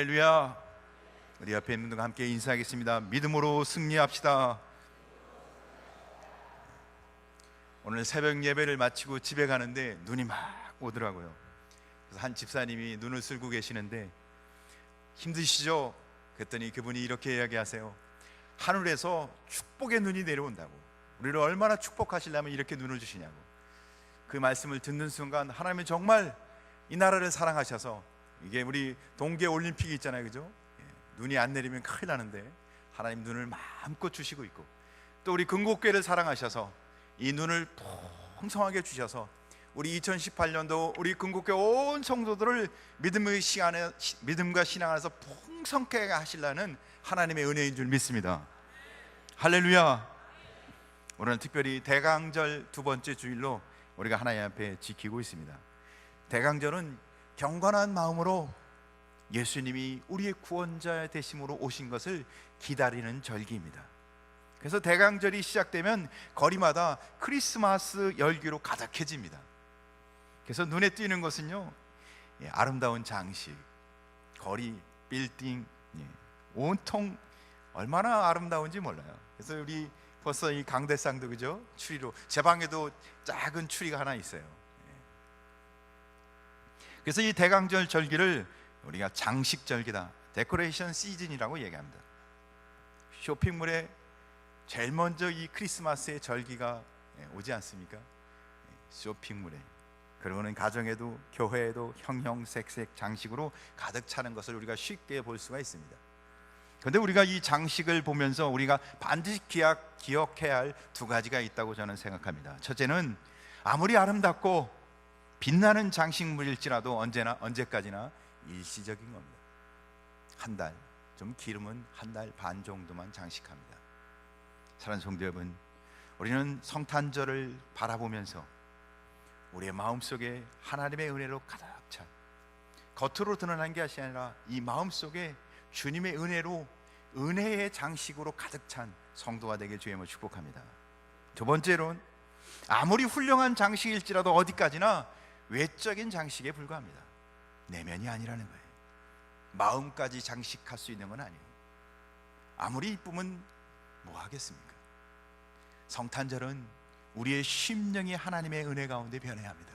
할렐루야. 우리 옆에 있는 분들과 함께 인사하겠습니다. 믿음으로 승리합시다. 오늘 새벽 예배를 마치고 집에 가는데 눈이 막 오더라고요. 그래서 한 집사님이 눈을 쓸고 계시는데 힘드시죠? 그랬더니 그분이 이렇게 이야기하세요. 하늘에서 축복의 눈이 내려온다고. 우리를 얼마나 축복하시려면 이렇게 눈을 주시냐고. 그 말씀을 듣는 순간 하나님은 정말 이 나라를 사랑하셔서 이게 우리 동계 올림픽이 있잖아요, 그죠? 예, 눈이 안 내리면 큰일 나는데 하나님 눈을 마음껏 주시고 있고 또 우리 근곡교회를 사랑하셔서 이 눈을 풍성하게 주셔서 우리 2018년도 우리 근곡교 온 성도들을 믿음의 시간에 믿음과 신앙 안에서 풍성케 하시려는 하나님의 은혜인 줄 믿습니다. 할렐루야. 오늘 특별히 대강절 두 번째 주일로 우리가 하나님 앞에 지키고 있습니다. 대강절은 경건한 마음으로 예수님이 우리의 구원자 되심으로 오신 것을 기다리는 절기입니다. 그래서 대강절이 시작되면 거리마다 크리스마스 열기로 가득해집니다. 그래서 눈에 띄는 것은요, 예, 아름다운 장식, 거리, 빌딩, 예, 온통 얼마나 아름다운지 몰라요. 그래서 우리 벌써 이 강대상도 그죠? 추리로 제 방에도 작은 추리가 하나 있어요. 예. 그래서 이 대강절 절기를 우리가 장식 절기다, 데코레이션 시즌이라고 얘기합니다. 쇼핑몰에 제일 먼저 이 크리스마스의 절기가 예, 오지 않습니까? 예, 쇼핑몰에 그러고는 가정에도 교회에도 형형색색 장식으로 가득 차는 것을 우리가 쉽게 볼 수가 있습니다. 그런데 우리가 이 장식을 보면서 우리가 반드시 기억, 기억해야 할 두 가지가 있다고 저는 생각합니다. 첫째는 아무리 아름답고 빛나는 장식물일지라도 언제나 언제까지나 일시적인 겁니다. 한 달, 좀 길으면 한달 반 정도만 장식합니다. 사랑하는 성도 여러분, 우리는 성탄절을 바라보면서 우리의 마음속에 하나님의 은혜로 가득 찬 겉으로 드러난 게 아니라 이 마음속에 주님의 은혜로 은혜의 장식으로 가득 찬 성도가 되길 주님을 축복합니다. 두 번째로는 아무리 훌륭한 장식일지라도 어디까지나 외적인 장식에 불과합니다. 내면이 아니라는 거예요. 마음까지 장식할 수 있는 건 아니에요. 아무리 이쁘면 뭐 하겠습니까? 성탄절은 우리의 심령이 하나님의 은혜 가운데 변해야 합니다.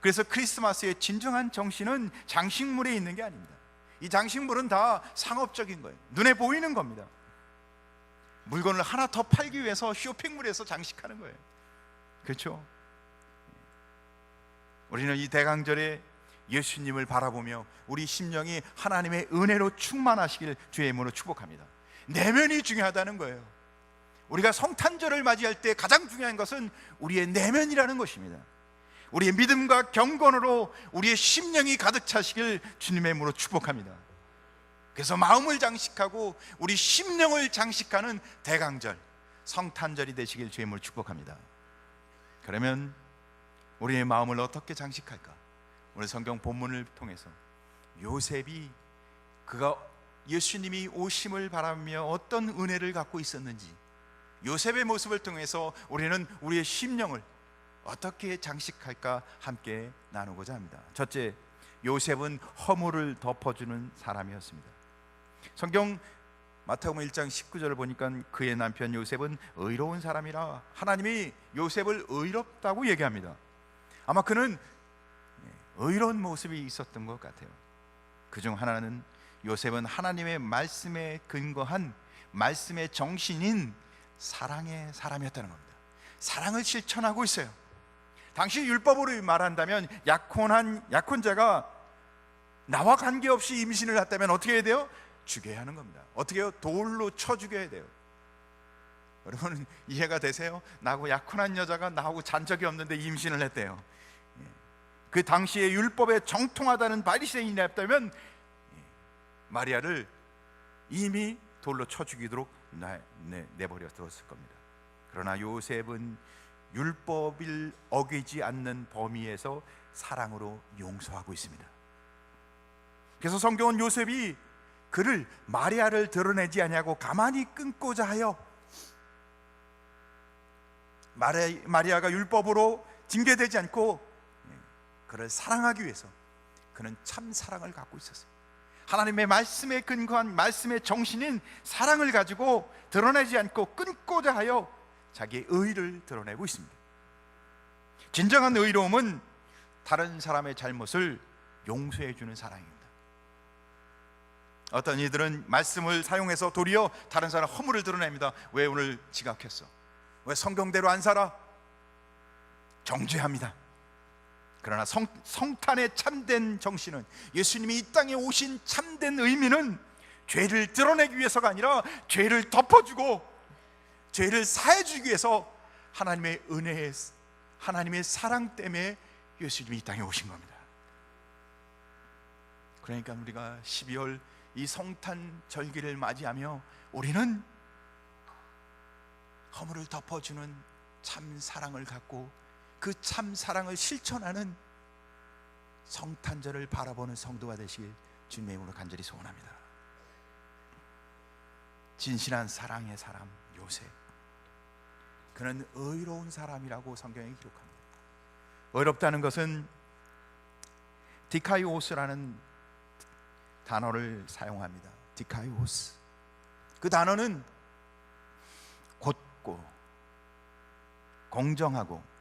그래서 크리스마스의 진정한 정신은 장식물에 있는 게 아닙니다. 이 장식물은 다 상업적인 거예요. 눈에 보이는 겁니다. 물건을 하나 더 팔기 위해서 쇼핑몰에서 장식하는 거예요. 그렇죠? 우리는 이 대강절에 예수님을 바라보며 우리 심령이 하나님의 은혜로 충만하시길 주의 이름으로 축복합니다. 내면이 중요하다는 거예요. 우리가 성탄절을 맞이할 때 가장 중요한 것은 우리의 내면이라는 것입니다. 우리의 믿음과 경건으로 우리의 심령이 가득 차시길 주님의 이름으로 축복합니다. 그래서 마음을 장식하고 우리 심령을 장식하는 대강절, 성탄절이 되시길 주의 이름으로 축복합니다. 그러면 우리의 마음을 어떻게 장식할까? 오늘 성경 본문을 통해서 요셉이 그가 예수님이 오심을 바라며 어떤 은혜를 갖고 있었는지 요셉의 모습을 통해서 우리는 우리의 심령을 어떻게 장식할까 함께 나누고자 합니다. 첫째, 요셉은 허물을 덮어주는 사람이었습니다. 성경 마태복음 1장 19절을 보니까 그의 남편 요셉은 의로운 사람이라 하나님이 요셉을 의롭다고 얘기합니다. 아마 그는 의로운 모습이 있었던 것 같아요. 그중 하나는 요셉은 하나님의 말씀에 근거한 말씀의 정신인 사랑의 사람이었다는 겁니다. 사랑을 실천하고 있어요. 당시 율법으로 말한다면 약혼한 약혼자가 나와 관계없이 임신을 했다면 어떻게 해야 돼요? 죽여야 하는 겁니다. 어떻게 해요? 돌로 쳐 죽여야 돼요. 여러분 이해가 되세요? 나하고 약혼한 여자가 나하고 잔 적이 없는데 임신을 했대요. 예. 그 당시에 율법에 정통하다는 바리새인이 냈다면 마리아를 이미 돌로 쳐 죽이도록 내버려 두었을 겁니다. 그러나 요셉은 율법을 어기지 않는 범위에서 사랑으로 용서하고 있습니다. 그래서 성경은 요셉이 그를 마리아를 드러내지 아니하고 가만히 끊고자 하여 마리아가 율법으로 징계되지 않고 그를 사랑하기 위해서 그는 참 사랑을 갖고 있었어요. 하나님의 말씀에 근거한 말씀의 정신인 사랑을 가지고 드러내지 않고 끊고자 하여 자기의 의를 드러내고 있습니다. 진정한 의로움은 다른 사람의 잘못을 용서해 주는 사랑입니다. 어떤 이들은 말씀을 사용해서 도리어 다른 사람 허물을 드러냅니다. 왜 오늘 지각했어? 왜 성경대로 안 살아? 정죄합니다. 그러나 성, 성탄의 참된 정신은 예수님이 이 땅에 오신 참된 의미는 죄를 드러내기 위해서가 아니라 죄를 덮어주고 죄를 사해주기 위해서 하나님의 은혜에 하나님의 사랑 때문에 예수님이 이 땅에 오신 겁니다. 그러니까 우리가 12월 이 성탄 절기를 맞이하며 우리는 허물을 덮어주는 참 사랑을 갖고 그 참 사랑을 실천하는 성탄절을 바라보는 성도가 되시길 주님의 이름으로 간절히 소원합니다. 진실한 사랑의 사람 요셉. 그는 의로운 사람이라고 성경에 기록합니다. 의롭다는 것은 디카이오스라는 단어를 사용합니다. 디카이오스. 그 단어는 곧고 공정하고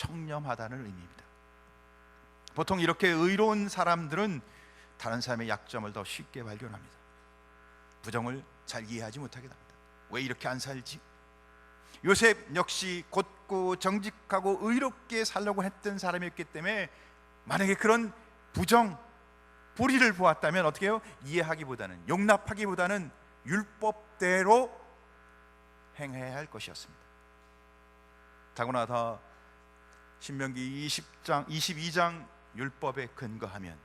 청렴하다는 의미입니다. 보통 이렇게 의로운 사람들은 다른 사람의 약점을 더 쉽게 발견합니다. 부정을 잘 이해하지 못하게 됩니다. 왜 이렇게 안 살지? 요셉 역시 곧고 정직하고 의롭게 살려고 했던 사람이었기 때문에 만약에 그런 부정 불의를 보았다면 어떻게 해요? 이해하기보다는 용납하기보다는 율법대로 행해야 할 것이었습니다. 다구나 다 신명기 20장 22장 율법에 근거하면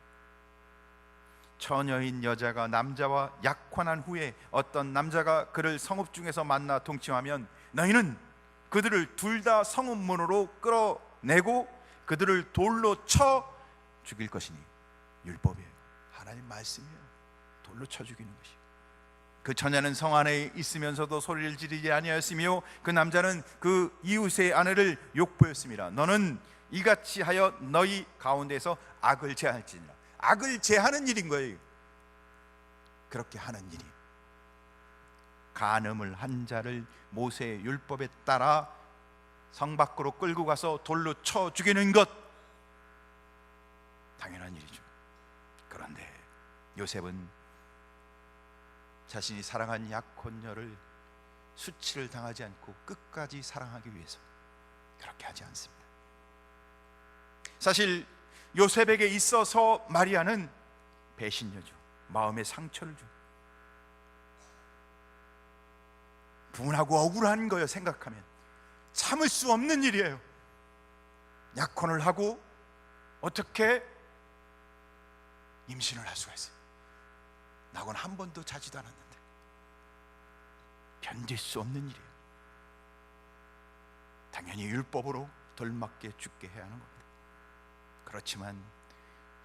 처녀인 여자가 남자와 약혼한 후에 어떤 남자가 그를 성읍 중에서 만나 동침하면 너희는 그들을 둘 다 성읍문으로 끌어내고 그들을 돌로 쳐 죽일 것이니 율법이에요. 하나님 말씀이에요. 돌로 쳐 죽이는 것이. 그 처녀는 성 안에 있으면서도 소리를 지르지 아니하였으며 그 남자는 그 이웃의 아내를 욕보였습니다. 너는 이같이 하여 너희 가운데서 악을 제할지니라. 악을 제하는 일인 거예요. 그렇게 하는 일이 간음을 한 자를 모세의 율법에 따라 성 밖으로 끌고 가서 돌로 쳐 죽이는 것 당연한 일이죠. 그런데 요셉은 자신이 사랑한 약혼녀를 수치를 당하지 않고 끝까지 사랑하기 위해서 그렇게 하지 않습니다. 사실 요셉에게 있어서 마리아는 배신녀죠. 마음의 상처를 줘. 분하고 억울한 거예요. 생각하면 참을 수 없는 일이에요. 약혼을 하고 어떻게 임신을 할 수가 있어요. 낙원 한 번도 자지도 않았는데 견딜 수 없는 일이에요. 당연히 율법으로 돌맞게 죽게 해야 하는 겁니다. 그렇지만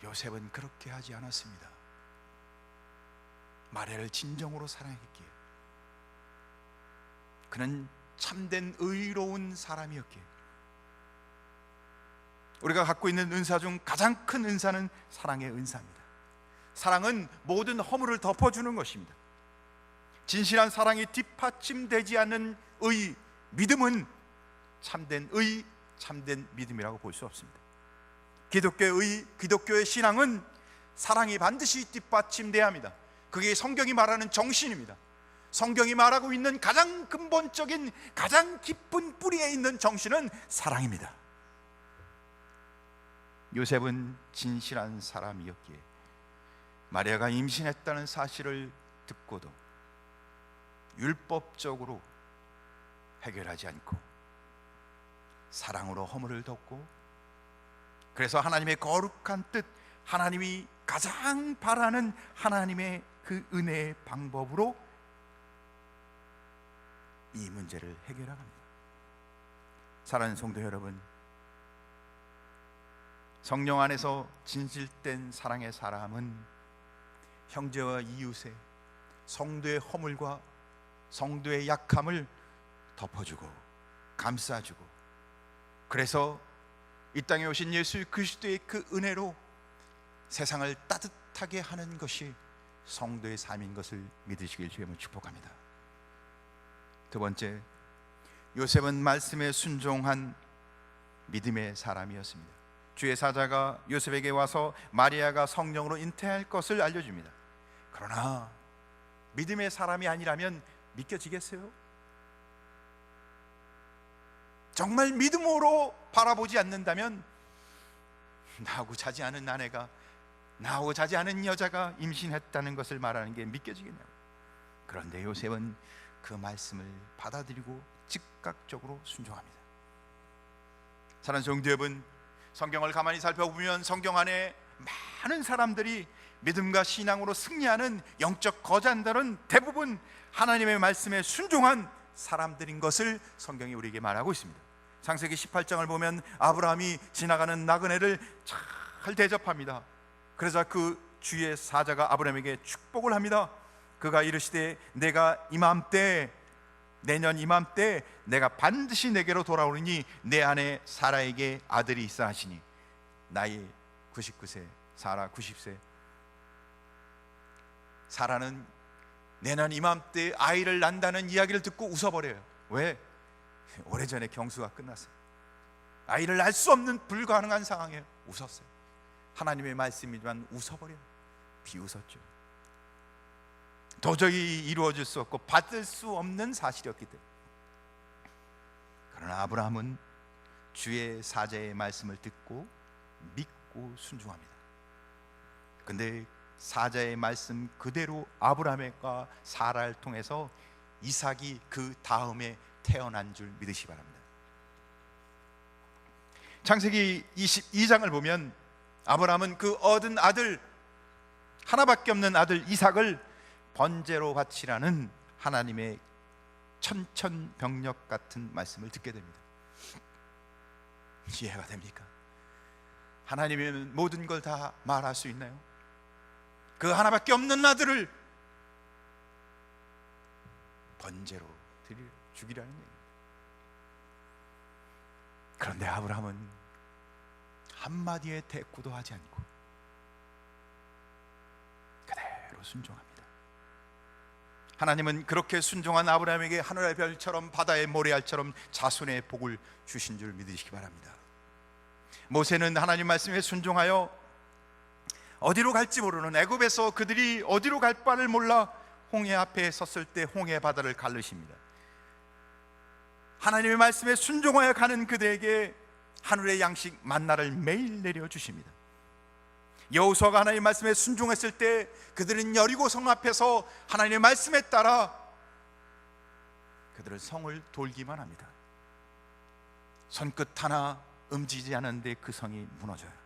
요셉은 그렇게 하지 않았습니다. 마리아를 진정으로 사랑했기에 그는 참된 의로운 사람이었기에 우리가 갖고 있는 은사 중 가장 큰 은사는 사랑의 은사입니다. 사랑은 모든 허물을 덮어주는 것입니다. 진실한 사랑이 뒷받침되지 않는 의, 믿음은 참된 의, 참된 믿음이라고 볼 수 없습니다. 기독교의 기독교의 신앙은 사랑이 반드시 뒷받침돼야 합니다. 그게 성경이 말하는 정신입니다. 성경이 말하고 있는 가장 근본적인 가장 깊은 뿌리에 있는 정신은 사랑입니다. 요셉은 진실한 사람이었기에 마리아가 임신했다는 사실을 듣고도 율법적으로 해결하지 않고 사랑으로 허물을 덮고 그래서 하나님의 거룩한 뜻 하나님이 가장 바라는 하나님의 그 은혜의 방법으로 이 문제를 해결합니다. 사랑하는 성도 여러분, 성령 안에서 진실된 사랑의 사람은 형제와 이웃의 성도의 허물과 성도의 약함을 덮어주고 감싸주고 그래서 이 땅에 오신 예수 그리스도의 그 은혜로 세상을 따뜻하게 하는 것이 성도의 삶인 것을 믿으시길 주님을 축복합니다. 두 번째, 요셉은 말씀에 순종한 믿음의 사람이었습니다. 주의 사자가 요셉에게 와서 마리아가 성령으로 잉태할 것을 알려줍니다. 그러나 믿음의 사람이 아니라면 믿겨지겠어요? 정말 믿음으로 바라보지 않는다면 나하고 자지 않은 아내가 나하고 자지 않은 여자가 임신했다는 것을 말하는 게 믿겨지겠냐고. 그런데 요셉은 그 말씀을 받아들이고 즉각적으로 순종합니다. 사랑하는 성도 여러분, 성경을 가만히 살펴보면 성경 안에 많은 사람들이 믿음과 신앙으로 승리하는 영적 거장들은 대부분 하나님의 말씀에 순종한 사람들인 것을 성경이 우리에게 말하고 있습니다. 창세기 18장을 보면 아브라함이 지나가는 나그네를 잘 대접합니다. 그러자 그 주의 사자가 아브라함에게 축복을 합니다. 그가 이르시되 내가 이맘때 내년 이맘때 내가 반드시 내게로 돌아오리니 내 안에 사라에게 아들이 있어 하시니 나이 99세 사라 90세 사라는 내년 이맘때 아이를 낳는다는 이야기를 듣고 웃어버려요. 왜? 오래전에 경수가 끝났어요. 아이를 낳을 수 없는 불가능한 상황에 웃었어요. 하나님의 말씀이지만 웃어버려요. 비웃었죠. 도저히 이루어질 수 없고 받을 수 없는 사실이었기 때문에. 그러나 아브라함은 주의 사자의 말씀을 듣고 믿고 순종합니다. 근데 사자의 말씀 그대로 아브라함과 사라를 통해서 이삭이 그 다음에 태어난 줄 믿으시 기 바랍니다. 창세기 22장을 보면 아브라함은 그 얻은 아들 하나밖에 없는 아들 이삭을 번제로 바치라는 하나님의 천천병력 같은 말씀을 듣게 됩니다. 이해가 됩니까? 하나님은 모든 걸 다 말할 수 있나요? 그 하나밖에 없는 아들을 번제로 드리 죽이라는 얘기입니다. 그런데 아브라함은 한마디의 대꾸도 하지 않고 그대로 순종합니다. 하나님은 그렇게 순종한 아브라함에게 하늘의 별처럼 바다의 모래알처럼 자손의 복을 주신 줄 믿으시기 바랍니다. 모세는 하나님 말씀에 순종하여 어디로 갈지 모르는 애굽에서 그들이 어디로 갈 바를 몰라 홍해 앞에 섰을 때 홍해 바다를 갈르십니다. 하나님의 말씀에 순종하여 가는 그들에게 하늘의 양식 만나를 매일 내려 주십니다. 여호수아가 하나님의 말씀에 순종했을 때 그들은 여리고 성 앞에서 하나님의 말씀에 따라 그들은 성을 돌기만 합니다. 손끝 하나 움직이지 않는데 그 성이 무너져요.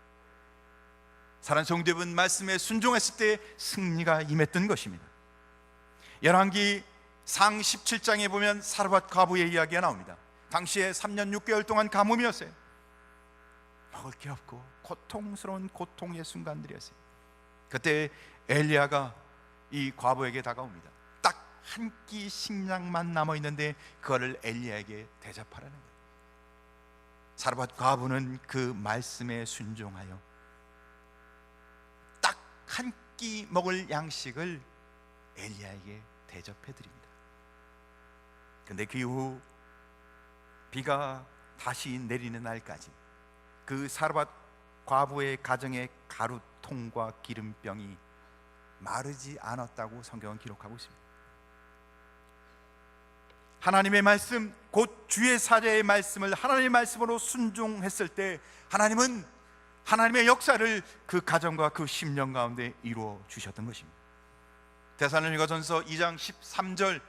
사랑 성대분 말씀에 순종했을 때 승리가 임했던 것입니다. 열왕기 상 17장에 보면 사르밧 과부의 이야기가 나옵니다. 당시에 3년 6개월 동안 가뭄이었어요. 먹을 게 없고 고통스러운 고통의 순간들이었어요. 그때 엘리야가 이 과부에게 다가옵니다. 딱 한 끼 식량만 남아 있는데 그거를 엘리야에게 대접하라는 거예요. 사르밧 과부는 그 말씀에 순종하여 딱 한 끼 먹을 양식을 엘리야에게 대접해 드립니다. 근데 그 이후 비가 다시 내리는 날까지 그 사르밧 과부의 가정의 가루통과 기름병이 마르지 않았다고 성경은 기록하고 있습니다. 하나님의 말씀 곧 주의 사자의 말씀을 하나님의 말씀으로 순종했을 때 하나님은 하나님의 역사를 그 가정과 그 심령 가운데 이루어 주셨던 것입니다. 데살로니가전서 2장 13절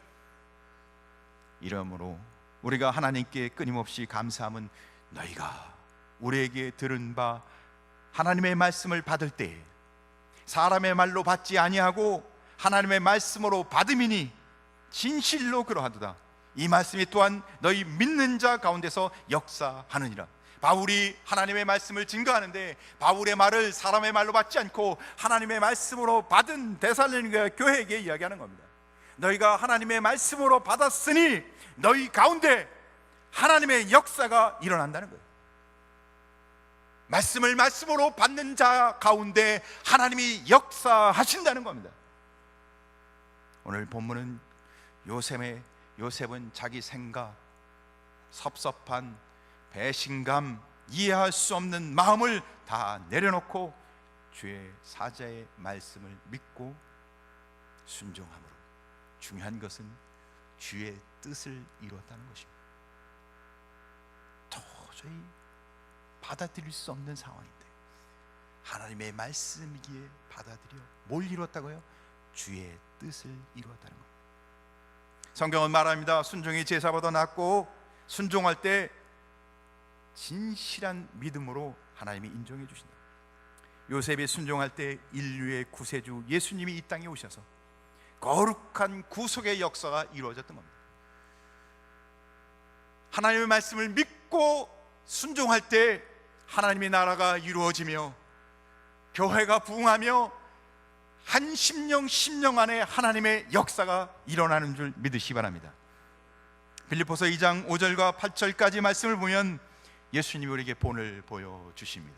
이러므로 우리가 하나님께 끊임없이 감사함은 너희가 우리에게 들은 바 하나님의 말씀을 받을 때 사람의 말로 받지 아니하고 하나님의 말씀으로 받음이니 진실로 그러하도다. 이 말씀이 또한 너희 믿는 자 가운데서 역사하느니라. 바울이 하나님의 말씀을 증거하는데 바울의 말을 사람의 말로 받지 않고 하나님의 말씀으로 받은 데살로니가 교회에게 이야기하는 겁니다. 너희가 하나님의 말씀으로 받았으니 너희 가운데 하나님의 역사가 일어난다는 거예요. 말씀을 말씀으로 받는 자 가운데 하나님이 역사하신다는 겁니다. 오늘 본문은 요셉의 요셉은 자기 생각, 섭섭한 배신감, 이해할 수 없는 마음을 다 내려놓고 주의 사자의 말씀을 믿고 순종함으로 중요한 것은 주의 뜻을 이루었다는 것입니다. 도저히 받아들일 수 없는 상황인데 하나님의 말씀이기에 받아들여 뭘 이루었다고요? 주의 뜻을 이루었다는 겁니다. 성경은 말합니다. 순종이 제사보다 낫고 순종할 때 진실한 믿음으로 하나님이 인정해 주신다. 요셉이 순종할 때 인류의 구세주 예수님이 이 땅에 오셔서 거룩한 구속의 역사가 이루어졌던 겁니다. 하나님의 말씀을 믿고 순종할 때 하나님의 나라가 이루어지며 교회가 부흥하며 한 심령 심령 안에 하나님의 역사가 일어나는 줄 믿으시 기 바랍니다. 빌립보서 2장 5절과 8절까지 말씀을 보면 예수님이 우리에게 본을 보여 주십니다.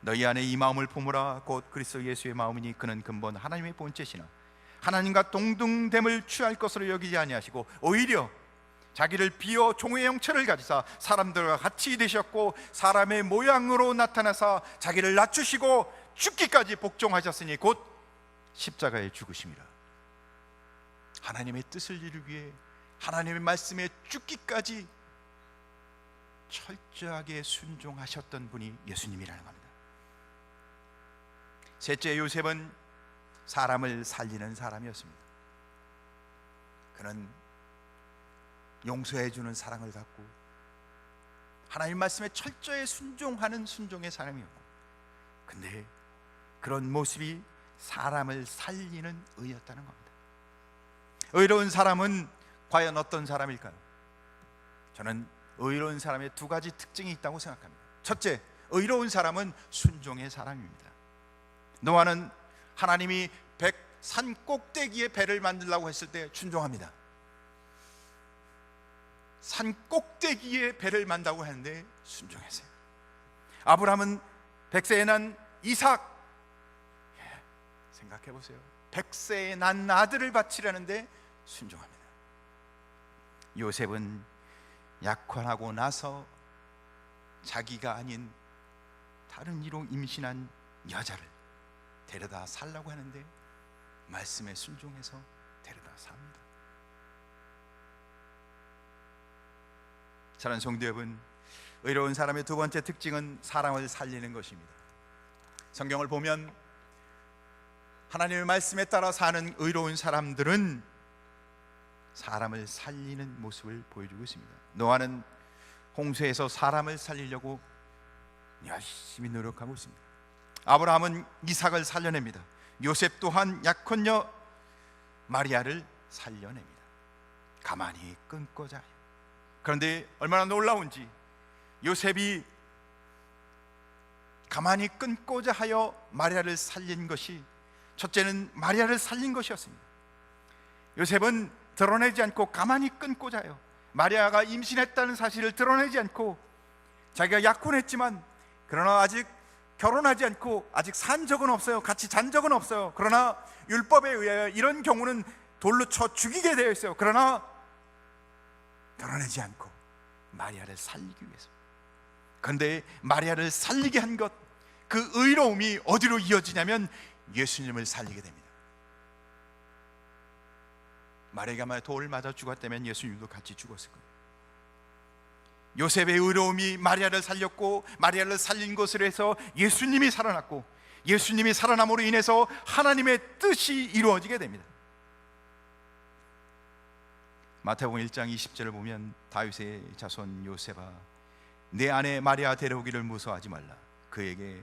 너희 안에 이 마음을 품으라 곧 그리스도 예수의 마음이니 그는 근본 하나님의 본체시나 하나님과 동등됨을 취할 것으로 여기지 아니하시고 오히려 자기를 비어 종의 형체를 가지사 사람들과 같이 되셨고 사람의 모양으로 나타나사 자기를 낮추시고 죽기까지 복종하셨으니 곧 십자가에 죽으심이라 하나님의 뜻을 이루기 위해 하나님의 말씀에 죽기까지 철저하게 순종하셨던 분이 예수님이라는 겁니다. 셋째 요셉은 사람을 살리는 사람이었습니다. 그는 용서해 주는 사랑을 갖고 하나님 말씀에 철저히 순종하는 순종의 사람이었고 근데 그런 모습이 사람을 살리는 의였다는 겁니다. 의로운 사람은 과연 어떤 사람일까요? 저는 의로운 사람의 두 가지 특징이 있다고 생각합니다. 첫째, 의로운 사람은 순종의 사람입니다. 노아는 하나님이 백 산 꼭대기에 배를 만들라고 했을 때 순종합니다. 산 꼭대기에 배를 만다고 하는데 순종했어요. 아브라함은 백세에 난 이삭 예, 생각해 보세요. 백세에 난 아들을 바치려는데 순종합니다. 요셉은 약혼하고 나서 자기가 아닌 다른 이로 임신한 여자를 데려다 살라고 하는데 말씀에 순종해서 데려다 삽니다. 사랑하는 성도 여러분, 의로운 사람의 두 번째 특징은 사람을 살리는 것입니다. 성경을 보면 하나님의 말씀에 따라 사는 의로운 사람들은 사람을 살리는 모습을 보여주고 있습니다. 노아는 홍수에서 사람을 살리려고 열심히 노력하고 있습니다. 아브라함은 이삭을 살려냅니다. 요셉 또한 약혼녀 마리아를 살려냅니다. 가만히 끊고자. 그런데 얼마나 놀라운지 요셉이 가만히 끊고자 하여 마리아를 살린 것이 첫째는 마리아를 살린 것이었습니다. 요셉은 드러내지 않고 가만히 끊고자 해요. 마리아가 임신했다는 사실을 드러내지 않고 자기가 약혼했지만 그러나 아직 결혼하지 않고 아직 산 적은 없어요. 같이 잔 적은 없어요. 그러나 율법에 의하여 이런 경우는 돌로 쳐 죽이게 되어 있어요. 그러나 드러내지 않고 마리아를 살리기 위해서. 그런데 마리아를 살리게 한 것, 그 의로움이 어디로 이어지냐면 예수님을 살리게 됩니다. 마리아가 돌을 맞아 죽었다면 예수님도 같이 죽었을 거예요. 요셉의 의로움이 마리아를 살렸고 마리아를 살린 것으로 해서 예수님이 살아났고 예수님이 살아남으로 인해서 하나님의 뜻이 이루어지게 됩니다. 마태복음 1장 20절을 보면 다윗의 자손 요셉아 내 아내 마리아 데려오기를 무서워하지 말라 그에게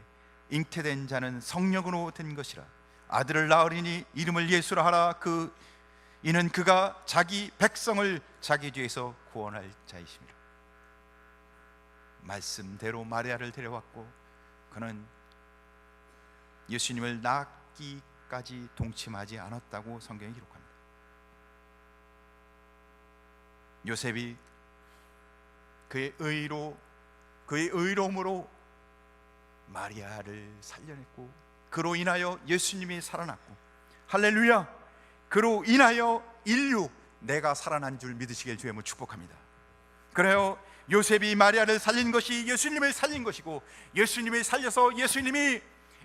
잉태된 자는 성령으로 된 것이라 아들을 낳으리니 이름을 예수라 하라 그 이는 그가 자기 백성을 자기 죄에서 구원할 자이심이라 말씀대로 마리아를 데려왔고 그는 예수님을 낳기까지 동침하지 않았다고 성경이 기록합니다. 요셉이 그의 의로 그의 의로움으로 마리아를 살려냈고 그로 인하여 예수님이 살아났고 할렐루야 그로 인하여 인류 내가 살아난 줄 믿으시길 주의 모 축복합니다. 그래요. 요셉이 마리아를 살린 것이 예수님을 살린 것이고 예수님을 살려서 예수님이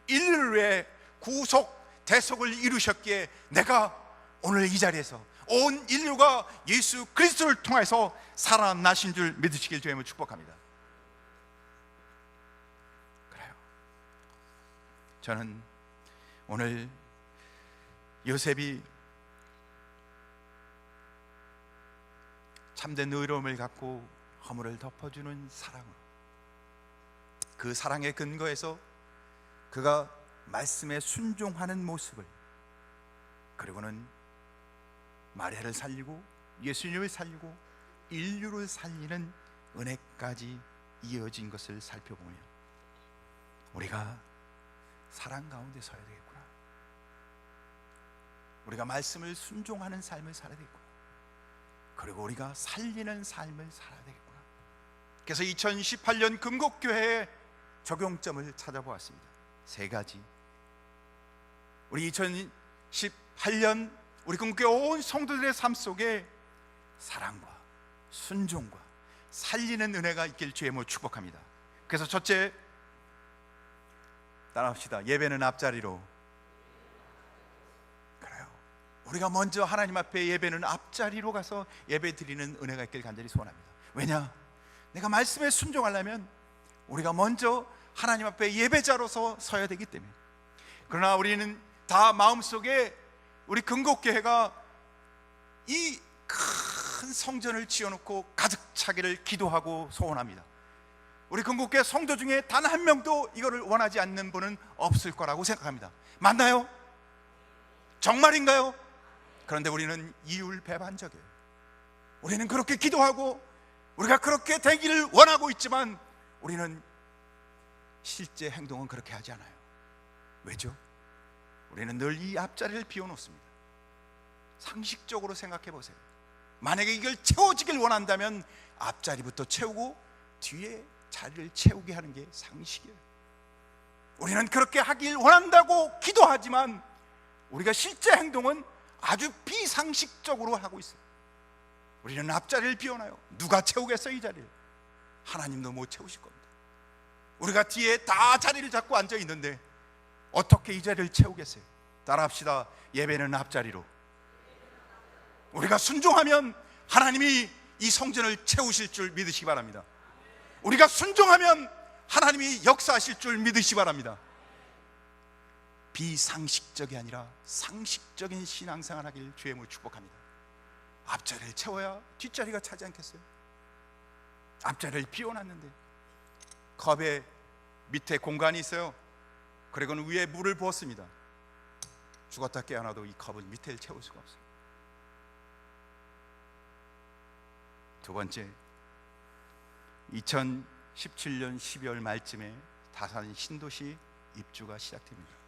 인류를 위해 구속 대속을 이루셨기에 내가 오늘 이 자리에서 온 인류가 예수 그리스도를 통해서 살아나신 줄 믿으시길 주의 모 축복합니다. 그래요. 저는 오늘 요셉이 참된 의로움을 갖고 허물을 덮어주는 사랑으로 그 사랑의 근거에서 그가 말씀에 순종하는 모습을 그리고는 마리아를 살리고 예수님을 살리고 인류를 살리는 은혜까지 이어진 것을 살펴보며 우리가 사랑 가운데 서야 되겠구나. 우리가 말씀을 순종하는 삶을 살아야 되겠구나. 그리고 우리가 살리는 삶을 살아야 되겠구나. 그래서 2018년 금곡교회의 적용점을 찾아보았습니다. 세 가지. 우리 2018년 우리 금곡교회 온 성도들의 삶 속에 사랑과 순종과 살리는 은혜가 있길 주의 모 축복합니다. 그래서 첫째 따라합시다. 예배는 앞자리로. 우리가 먼저 하나님 앞에 예배는 앞자리로 가서 예배 드리는 은혜가 있길 간절히 소원합니다. 왜냐? 내가 말씀에 순종하려면 우리가 먼저 하나님 앞에 예배자로서 서야 되기 때문에. 그러나 우리는 다 마음속에 우리 근곡교회가 이 큰 성전을 지어놓고 가득 차기를 기도하고 소원합니다. 우리 건국교회 성도 중에 단 한 명도 이거를 원하지 않는 분은 없을 거라고 생각합니다. 맞나요? 정말인가요? 그런데 우리는 이율배반적이에요. 우리는 그렇게 기도하고 우리가 그렇게 되기를 원하고 있지만 우리는 실제 행동은 그렇게 하지 않아요. 왜죠? 우리는 늘 이 앞자리를 비워놓습니다. 상식적으로 생각해 보세요. 만약에 이걸 채워지길 원한다면 앞자리부터 채우고 뒤에 자리를 채우게 하는 게 상식이에요. 우리는 그렇게 하길 원한다고 기도하지만 우리가 실제 행동은 아주 비상식적으로 하고 있어요. 우리는 앞자리를 비워놔요. 누가 채우겠어 이 자리를? 하나님도 못 채우실 겁니다. 우리가 뒤에 다 자리를 잡고 앉아 있는데 어떻게 이 자리를 채우겠어요? 따라합시다. 예배는 앞자리로. 우리가 순종하면 하나님이 이 성전을 채우실 줄 믿으시기 바랍니다. 우리가 순종하면 하나님이 역사하실 줄 믿으시기 바랍니다. 비상식적이 아니라 상식적인 신앙생활 하길 주의 모 축복합니다. 앞자리를 채워야 뒷자리가 차지 않겠어요? 앞자리를 비워놨는데 컵에 밑에 공간이 있어요. 그리고는 위에 물을 부었습니다. 죽었다 깨어나도 이 컵은 밑에 채울 수가 없어요. 두 번째, 2017년 12월 말쯤에 다산 신도시 입주가 시작됩니다.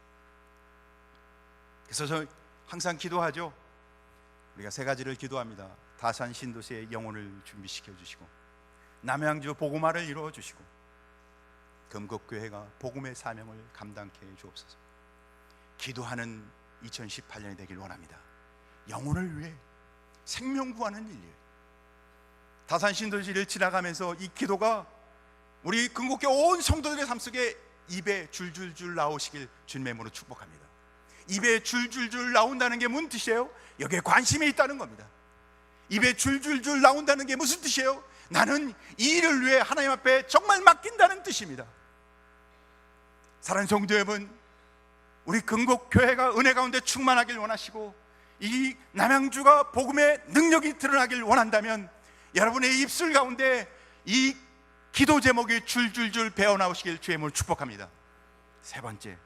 그래서 저 항상 기도하죠. 우리가 세 가지를 기도합니다. 다산 신도시의 영혼을 준비시켜 주시고 남양주 복음화를 이루어 주시고 금곡교회가 복음의 사명을 감당케 해 주옵소서. 기도하는 2018년이 되길 원합니다. 영혼을 위해 생명 구하는 일이에요. 다산 신도시를 지나가면서 이 기도가 우리 금곡교 온 성도들의 삶 속에 입에 줄줄줄 나오시길 주님의 이름으로 축복합니다. 입에 줄줄줄 나온다는 게 무슨 뜻이에요? 여기에 관심이 있다는 겁니다. 입에 줄줄줄 나온다는 게 무슨 뜻이에요? 나는 이 일을 위해 하나님 앞에 정말 맡긴다는 뜻입니다. 사랑하는 성도 여러분, 우리 금곡 교회가 은혜 가운데 충만하길 원하시고 이 남양주가 복음의 능력이 드러나길 원한다면 여러분의 입술 가운데 이 기도 제목이 줄줄줄 배어 나오시길 주의 몸을 축복합니다. 세 번째,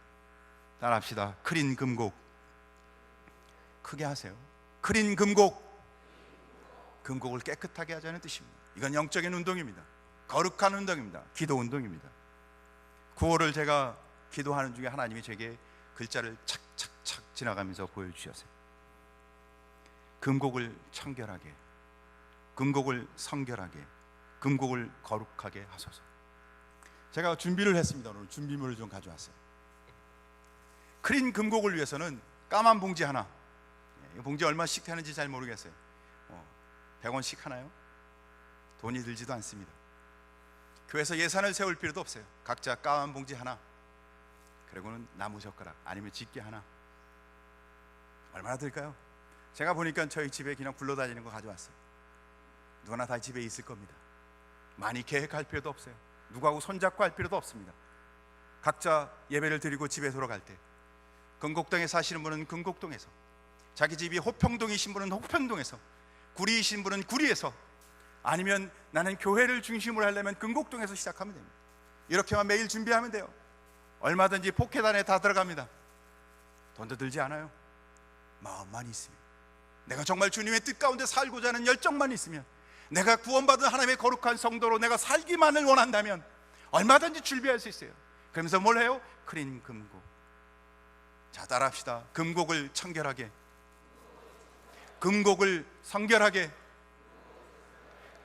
따라합시다. 크린 금곡. 크게 하세요. 크린 금곡. 금곡을 깨끗하게 하자는 뜻입니다. 이건 영적인 운동입니다. 거룩한 운동입니다. 기도 운동입니다. 구호를 제가 기도하는 중에 하나님이 제게 글자를 착착착 지나가면서 보여주셨어요. 금곡을 청결하게, 금곡을 성결하게, 금곡을 거룩하게 하소서. 제가 준비를 했습니다. 오늘 준비물을 좀 가져왔어요. 크린 금곡을 위해서는 까만 봉지 하나, 이거 봉지 얼마씩 하는지 잘 모르겠어요. 어, 100원씩 하나요? 돈이 들지도 않습니다. 교회에서 예산을 세울 필요도 없어요. 각자 까만 봉지 하나, 그리고는 나무 젓가락 아니면 집게 하나. 얼마나 들까요? 제가 보니까 저희 집에 그냥 굴러다니는 거 가져왔어요. 누구나 다 집에 있을 겁니다. 많이 계획할 필요도 없어요. 누구하고 손잡고 할 필요도 없습니다. 각자 예배를 드리고 집에 돌아갈 때 건곡동에 사시는 분은 건곡동에서 자기 집이 호평동이신 분은 호평동에서 구리이신 분은 구리에서 아니면 나는 교회를 중심으로 하려면 건곡동에서 시작하면 됩니다. 이렇게만 매일 준비하면 돼요. 얼마든지 포켓 안에 다 들어갑니다. 돈도 들지 않아요. 마음만 있으면 내가 정말 주님의 뜻 가운데 살고자 하는 열정만 있으면 내가 구원받은 하나님의 거룩한 성도로 내가 살기만을 원한다면 얼마든지 준비할 수 있어요. 그러면서 뭘 해요? 크림 금곡. 자, 따라합시다. 금곡을 청결하게. 금곡을 성결하게.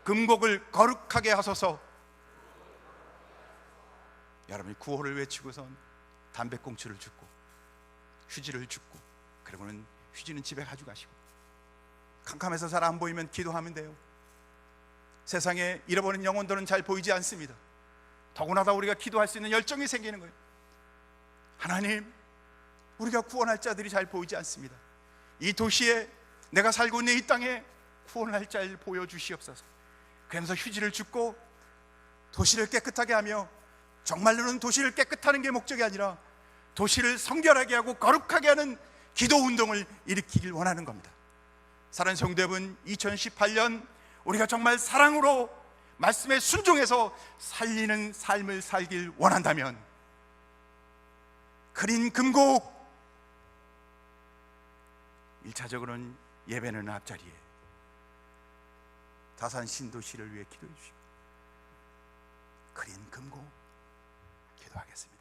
금곡을 거룩하게 하소서. 여러분이 구호를 외치고선 담배꽁초를 줍고 휴지를 줍고 그러고는 휴지는 집에 가져가시고 캄캄해서 잘 안 보이면 기도하면 돼요. 세상에 잃어버린 영혼들은 잘 보이지 않습니다. 더구나 다 우리가 기도할 수 있는 열정이 생기는 거예요. 하나님, 우리가 구원할 자들이 잘 보이지 않습니다. 이 도시에 내가 살고 있는 이 땅에 구원할 자를 보여주시옵소서. 그러면서 휴지를 줍고 도시를 깨끗하게 하며 정말로는 도시를 깨끗하는 게 목적이 아니라 도시를 성결하게 하고 거룩하게 하는 기도 운동을 일으키길 원하는 겁니다. 성도 여러분, 2018년 우리가 정말 사랑으로 말씀에 순종해서 살리는 삶을 살길 원한다면 그린 금곡 1차적으로는 예배는 앞자리에 다산 신도시를 위해 기도해 주시고 그린 금곡 기도하겠습니다.